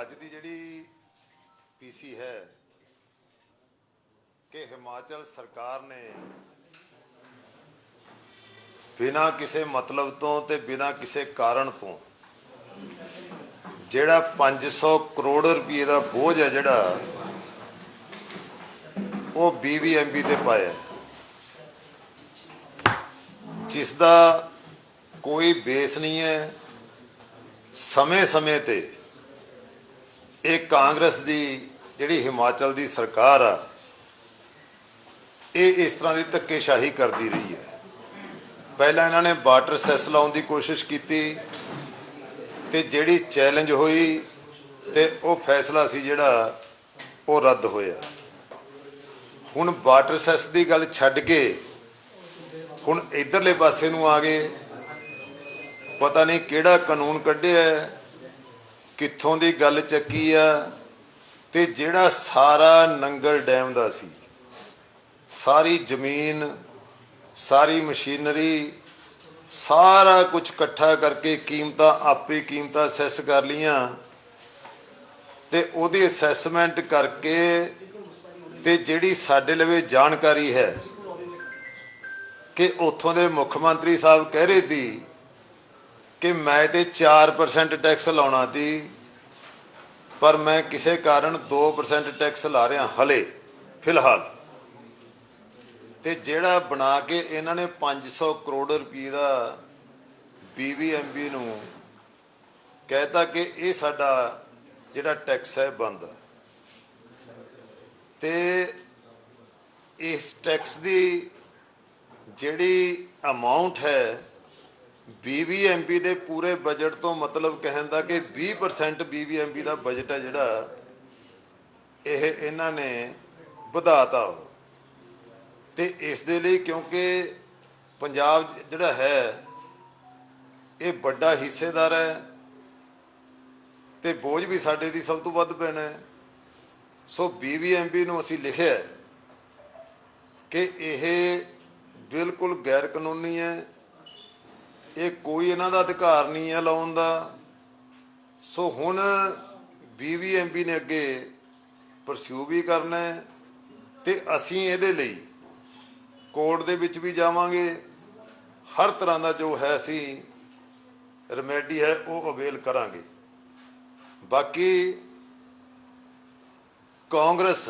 ਅੱਜ ਦੀ ਜਿਹੜੀ ਪੀਸੀ ਹੈ ਕਿ ਹਿਮਾਚਲ ਸਰਕਾਰ ਨੇ ਬਿਨਾਂ ਕਿਸੇ ਮਤਲਬ ਤੋਂ ਤੇ ਬਿਨਾਂ ਕਿਸੇ ਕਾਰਨ ਤੋਂ ਜਿਹੜਾ 500 ਕਰੋੜ ਰੁਪਏ ਦਾ ਬੋਝ ਹੈ ਜਿਹੜਾ, ਉਹ ਬੀਬੀਐਮਬੀ ਤੇ ਪਾਇਆ ਜਿਸ ਦਾ ਕੋਈ ਬੇਸ ਨਹੀਂ ਹੈ। ਸਮੇਂ-ਸਮੇਂ ਤੇ ਇਹ ਕਾਂਗਰਸ ਦੀ ਜਿਹੜੀ ਹਿਮਾਚਲ ਦੀ ਸਰਕਾਰ ਆ ਇਹ ਇਸ ਤਰ੍ਹਾਂ ਦੀ ਧੱਕੇਸ਼ਾਹੀ ਕਰਦੀ ਰਹੀ ਹੈ। ਪਹਿਲਾਂ ਇਹਨਾਂ ਨੇ ਵਾਟਰ ਸੈਸ ਲਾਉਣ ਦੀ ਕੋਸ਼ਿਸ਼ ਕੀਤੀ ਤੇ ਜਿਹੜੀ ਚੈਲੰਜ ਹੋਈ ਤੇ ਉਹ ਫੈਸਲਾ ਸੀ ਜਿਹੜਾ ਉਹ ਰੱਦ ਹੋਇਆ। ਹੁਣ ਵਾਟਰ ਸੈਸ ਦੀ ਗੱਲ ਛੱਡ ਕੇ ਹੁਣ ਇਧਰਲੇ ਪਾਸੇ ਨੂੰ ਆ ਗਏ। ਪਤਾ ਨਹੀਂ ਕਿਹੜਾ ਕਾਨੂੰਨ ਕੱਢਿਆ ਹੈ, ਕਿੱਥੋਂ ਦੀ ਗੱਲ ਚੱਕੀ ਆ ਤੇ ਜਿਹੜਾ ਸਾਰਾ ਨੰਗਲ ਡੈਮ ਦਾ ਸੀ, ਸਾਰੀ ਜ਼ਮੀਨ, ਸਾਰੀ ਮਸ਼ੀਨਰੀ, ਸਾਰਾ ਕੁਝ ਇਕੱਠਾ ਕਰਕੇ ਕੀਮਤਾਂ ਆਪੇ ਕੀਮਤਾਂ ਅਸੈਸ ਕਰ ਲੀਆਂ ਤੇ ਉਹਦੀ ਅਸੈਸਮੈਂਟ ਕਰਕੇ ਤੇ ਜਿਹੜੀ ਸਾਡੇ ਲਵੇ ਜਾਣਕਾਰੀ ਹੈ ਕਿ ਉੱਥੋਂ ਦੇ ਮੁੱਖ ਮੰਤਰੀ ਸਾਹਿਬ ਕਹਿ ਰਹੇ ਸੀ ਕਿ ਮੈਂ ਤੇ 4% ਟੈਕਸ ਲਾਉਣਾ ਸੀ, ਪਰ ਮੈਂ ਕਿਸੇ ਕਾਰਨ 2% ਟੈਕਸ ਲਾ ਰਿਹਾ ਹਲੇ, ਫਿਲਹਾਲ। ਤੇ ਜਿਹੜਾ ਬਣਾ ਕੇ ਇਹਨਾਂ ਨੇ 500 ਕਰੋੜ ਰੁਪਏ ਦਾ ਬੀਬੀਐਮਬੀ ਨੂੰ ਕਹਿਤਾ ਕਿ ਇਹ ਸਾਡਾ ਜਿਹੜਾ ਟੈਕਸ ਹੈ ਬੰਦ। ਹੈ ਤੇ ਇਸ ਟੈਕਸ ਦੀ ਜਿਹੜੀ ਅਮਾਉਂਟ ਹੈ ਬੀਬੀਐਮਬੀ ਦੇ ਪੂਰੇ ਬਜਟ ਤੋਂ ਮਤਲਬ ਕਹਿਣ ਦਾ ਕਿ 20% ਬੀਬੀਐਮਬੀ ਦਾ ਬਜਟ ਹੈ ਜਿਹੜਾ, ਇਹ ਇਹਨਾਂ ਨੇ ਵਧਾਤਾ ਉਹ। ਤੇ ਇਸ ਦੇ ਲਈ ਕਿਉਂਕਿ ਪੰਜਾਬ ਜਿਹੜਾ ਹੈ, ਇਹ ਵੱਡਾ ਹਿੱਸੇਦਾਰ ਹੈ ਤੇ ਬੋਝ ਵੀ ਸਾਡੇ ਦੀ ਸਭ ਤੋਂ ਵੱਧ ਪੈਣਾ ਹੈ। ਸੋ ਬੀਬੀਐਮਬੀ ਨੂੰ ਅਸੀਂ ਲਿਖਿਆ ਕਿ ਇਹ ਬਿਲਕੁਲ ਗੈਰ ਕਾਨੂੰਨੀ ਹੈ। ਇਹ ਕੋਈ ਇਹਨਾਂ ਦਾ ਅਧਿਕਾਰ ਨਹੀਂ ਹੈ ਲਾਉਣ ਦਾ। ਸੋ ਹੁਣ ਬੀਬੀਐਮਬੀ ਨੇ ਅੱਗੇ ਪਰਸਿਊ ਵੀ ਕਰਨਾ ਹੈ ਤੇ ਅਸੀਂ ਇਹਦੇ ਲਈ ਕੋਰਟ ਦੇ ਵਿੱਚ ਵੀ ਜਾਵਾਂਗੇ। ਹਰ ਤਰ੍ਹਾਂ ਦਾ ਜੋ ਹੈ ਅਸੀਂ ਰਮੈਡੀ ਹੈ, ਉਹ ਅਵੇਲ ਕਰਾਂਗੇ। ਬਾਕੀ ਕਾਂਗਰਸ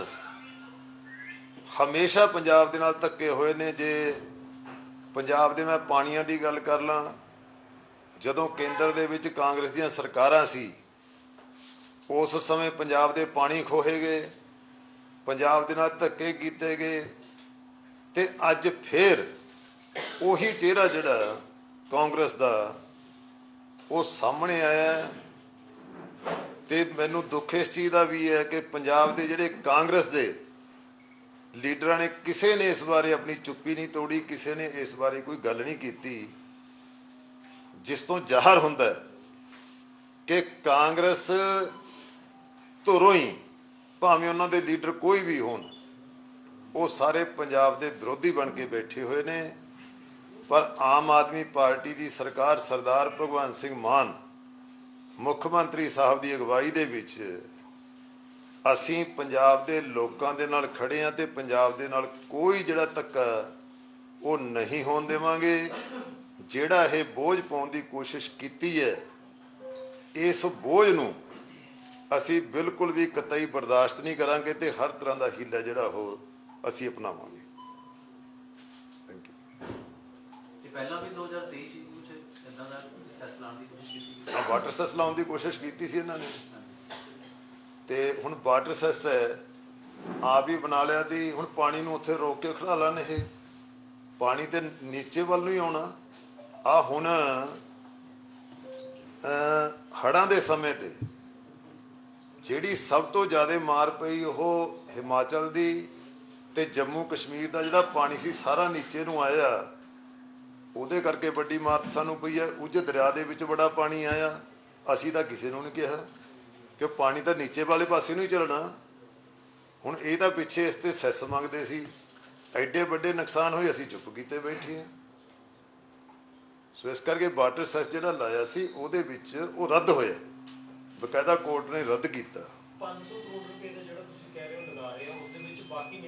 ਹਮੇਸ਼ਾ ਪੰਜਾਬ ਦੇ ਨਾਲ ਧੱਕੇ ਹੋਏ ਨੇ। ਜੇ ਪੰਜਾਬ ਦੇ ਮੈਂ ਪਾਣੀਆਂ ਦੀ ਗੱਲ ਕਰ ਲਾਂ, ਜਦੋਂ ਕੇਂਦਰ ਦੇ ਵਿੱਚ ਕਾਂਗਰਸ ਦੀਆਂ ਸਰਕਾਰਾਂ ਸੀ, ਉਸ ਸਮੇਂ ਪੰਜਾਬ ਦੇ ਪਾਣੀ ਖੋਹੇ ਗਏ, ਪੰਜਾਬ ਦੇ ਨਾਲ ਧੱਕੇ ਕੀਤੇ ਗਏ ਤੇ ਅੱਜ ਫੇਰ ਉਹੀ ਚਿਹਰਾ ਜਿਹੜਾ ਕਾਂਗਰਸ ਦਾ, ਉਹ ਸਾਹਮਣੇ ਆਇਆ ਹੈ। ਤੇ ਮੈਨੂੰ ਦੁੱਖ ਇਸ ਚੀਜ਼ ਦਾ ਵੀ ਹੈ ਕਿ ਪੰਜਾਬ ਦੇ ਜਿਹੜੇ ਕਾਂਗਰਸ ਦੇ ਲੀਡਰਾਂ ਨੇ ਕਿਸੇ ਨੇ ਇਸ ਬਾਰੇ ਆਪਣੀ ਚੁੱਪੀ ਨਹੀਂ ਤੋੜੀ, ਕਿਸੇ ਨੇ ਇਸ ਬਾਰੇ ਕੋਈ ਗੱਲ ਨਹੀਂ ਕੀਤੀ। ਜਿਸ ਤੋਂ ਜ਼ਾਹਰ ਹੁੰਦਾ ਕਿ ਕਾਂਗਰਸ ਧੁਰੋਂ ਹੀ ਭਾਵੇਂ ਉਹਨਾਂ ਦੇ ਲੀਡਰ ਕੋਈ ਵੀ ਹੋਣ, ਉਹ ਸਾਰੇ ਪੰਜਾਬ ਦੇ ਵਿਰੋਧੀ ਬਣ ਕੇ ਬੈਠੇ ਹੋਏ ਨੇ। ਪਰ ਆਮ ਆਦਮੀ ਪਾਰਟੀ ਦੀ ਸਰਕਾਰ ਸਰਦਾਰ ਭਗਵੰਤ ਸਿੰਘ ਮਾਨ, ਮੁੱਖ ਮੰਤਰੀ ਸਾਹਿਬ ਦੀ ਅਗਵਾਈ ਦੇ ਵਿੱਚ ਅਸੀਂ ਪੰਜਾਬ ਦੇ ਲੋਕਾਂ ਦੇ ਨਾਲ ਖੜੇ ਆ ਤੇ ਪੰਜਾਬ ਦੇ ਨਾਲ ਕੋਈ ਜਿਹੜਾ ਧੱਕਾ ਉਹ ਨਹੀਂ ਹੋਣ ਦੇਵਾਂਗੇ। ਜਿਹੜਾ ਇਹ ਬੋਝ ਪਾਉਣ ਦੀ ਕੋਸ਼ਿਸ਼ ਕੀਤੀ ਹੈ ਇਸ ਬੋਝ ਨੂੰ ਅਸੀਂ ਬਿਲਕੁਲ ਵੀ ਕਤਈ ਬਰਦਾਸ਼ਤ ਨਹੀਂ ਕਰਾਂਗੇ ਤੇ ਹਰ ਤਰ੍ਹਾਂ ਦਾ ਹੀਲਾ ਜਿਹੜਾ ਉਹ ਅਸੀਂ ਅਪਣਾਵਾਂਗੇ। ਥੈਂਕ ਯੂ ਤੇ ਪਹਿਲਾਂ ਵੀ 2023 ਚ ਕੁਝ ਇਦਾਂ ਦਾ ਸੈਸ ਲਾਉਣ ਦੀ ਕੋਸ਼ਿਸ਼ ਕੀਤੀ ਆ ਵਾਟਰ ਸੈਸ ਲਾਉਣ ਦੀ ਕੋਸ਼ਿਸ਼ ਕੀਤੀ ਸੀ ਇਹਨਾਂ ਨੇ। ਤੇ ਹੁਣ ਵਾਟਰ ਸੈਸ ਹੈ। ਆਪ ਹੀ ਬਣਾ ਲਿਆ ਦੀ, ਹੁਣ ਪਾਣੀ ਨੂੰ ਉੱਥੇ ਰੋਕ ਕੇ ਖੜਾ ਲੈਣ ਇਹ। ਪਾਣੀ ਤੇ ਨੀਚੇ ਵੱਲ ਨੂੰ ਹੀ ਆਉਣਾ। ਆ ਹੁਣ ਹੜਾਂ ਦੇ ਸਮੇਂ ਤੇ ਜਿਹੜੀ ਸਭ ਤੋਂ ਜ਼ਿਆਦਾ ਮਾਰ ਪਈ ਉਹ ਹਿਮਾਚਲ ਦੀ ਤੇ ਜੰਮੂ ਕਸ਼ਮੀਰ ਦਾ ਜਿਹੜਾ ਪਾਣੀ ਸੀ, ਸਾਰਾ ਨੀਚੇ ਨੂੰ ਆਇਆ। ਉਹਦੇ ਕਰਕੇ ਵੱਡੀ ਮਾਰ ਸਾਨੂੰ ਪਈ ਹੈ। ਉੱਜ ਦਰਿਆ ਦੇ ਵਿੱਚ ਬੜਾ ਪਾਣੀ ਆਇਆ। ਅਸੀਂ ਤਾਂ ਕਿਸੇ ਨੂੰ ਨਹੀਂ ਕਿਹਾ। ਕਿ ਪਾਣੀ ਤਾਂ ਨੀਚੇ ਵਾਲੇ ਪਾਸੇ ਨੂੰ ਹੀ ਚੱਲਣਾ। ਹੁਣ ਇਹ ਤਾਂ ਪਿੱਛੇ ਇਸ ਤੇ ਸੈਸ ਮੰਗਦੇ ਸੀ। ਐਡੇ ਵੱਡੇ ਨੁਕਸਾਨ ਹੋਏ, ਅਸੀਂ ਚੁੱਪ ਕੀਤੇ ਬੈਠੇ ਹਾਂ। ਸੋ ਇਸ ਕਰਕੇ ਵਾਟਰ ਸੈਸ ਜਿਹੜਾ ਲਾਇਆ ਸੀ, ਉਹਦੇ ਵਿੱਚ ਉਹ ਰੱਦ ਹੋਇਆ। ਬਕਾਇਦਾ ਕੋਰਟ ਨੇ ਰੱਦ ਕੀਤਾ। 500 ਕਰੋੜ ਰੁਪਏ ਦਾ ਜਿਹੜਾ ਤੁਸੀਂ ਕਹਿ ਰਹੇ ਹੋ ਲਗਾ ਰਹੇ ਹੋ, ਉਸ ਦੇ ਵਿੱਚ ਬਾਕੀ